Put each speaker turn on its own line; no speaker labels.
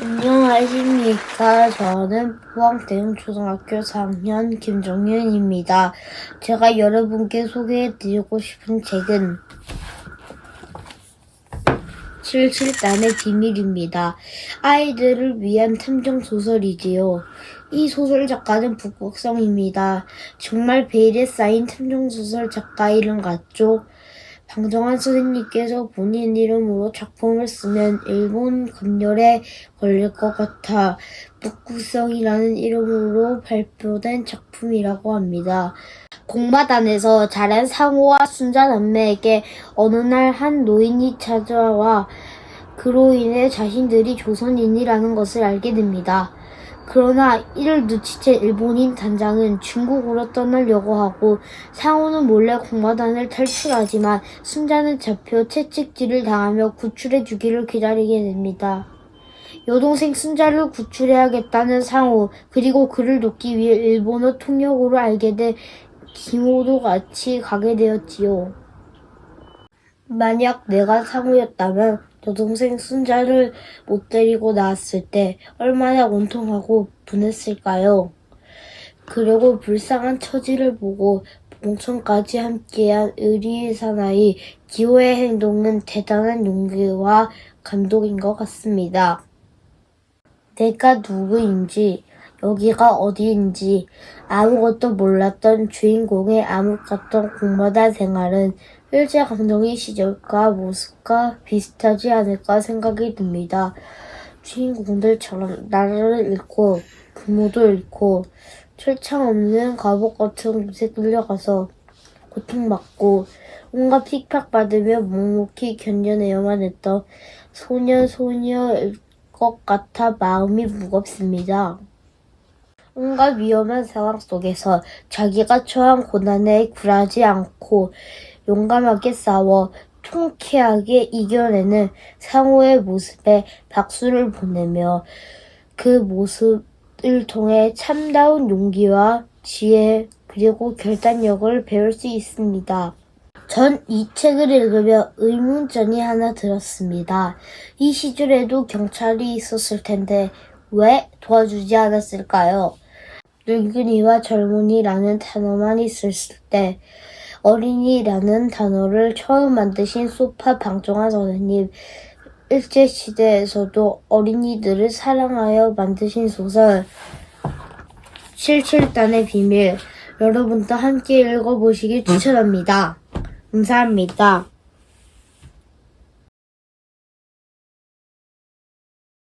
안녕하십니까. 저는 포항대흥 초등학교 4학년 김정윤입니다. 제가 여러분께 소개해드리고 싶은 책은 77단의 비밀입니다. 아이들을 위한 탐정 소설이지요. 이 소설 작가는 북극성입니다. 정말 베일에 쌓인 탐정 소설 작가 이름 같죠? 방정환 선생님께서 본인 이름으로 작품을 쓰면 일본 검열에 걸릴 것 같아 북극성이라는 이름으로 발표된 작품이라고 합니다. 공마단에서 자란 상호와 순자 남매에게 어느 날 한 노인이 찾아와 그로 인해 자신들이 조선인이라는 것을 알게 됩니다. 그러나 이를 눈치챈 일본인 단장은 중국으로 떠나려고 하고 상호는 몰래 공마단을 탈출하지만 순자는 잡혀 채찍질을 당하며 구출해 주기를 기다리게 됩니다. 여동생 순자를 구출해야겠다는 상호 그리고 그를 돕기 위해 일본어 통역으로 알게 된 김호도 같이 가게 되었지요. 만약 내가 상우였다면 여동생 순자를 못 데리고 나왔을 때 얼마나 원통하고 분했을까요? 그리고 불쌍한 처지를 보고 봉천까지 함께한 의리의 사나이 기호의 행동은 대단한 용기와 감동인 것 같습니다. 내가 누구인지, 여기가 어디인지 아무것도 몰랐던 주인공의 암흑 같던 공마다 생활은 일제강점기 시절과 모습과 비슷하지 않을까 생각이 듭니다. 주인공들처럼 나라를 잃고 부모도 잃고 철창 없는 감옥 같은 곳에 끌려가서 고통받고 온갖 핍박받으며 묵묵히 견뎌내야만 했던 소년 소녀일 것 같아 마음이 무겁습니다. 온갖 위험한 상황 속에서 자기가 처한 고난에 굴하지 않고 용감하게 싸워 통쾌하게 이겨내는 상호의 모습에 박수를 보내며 그 모습을 통해 참다운 용기와 지혜 그리고 결단력을 배울 수 있습니다. 전 이 책을 읽으며 의문점이 하나 들었습니다. 이 시절에도 경찰이 있었을 텐데 왜 도와주지 않았을까요? 늙은이와 젊은이라는 단어만 있었을 때 어린이라는 단어를 처음 만드신 소파 방정환 선생님 일제시대에서도 어린이들을 사랑하여 만드신 소설 77단의 비밀 여러분도 함께 읽어보시길 추천합니다. 감사합니다.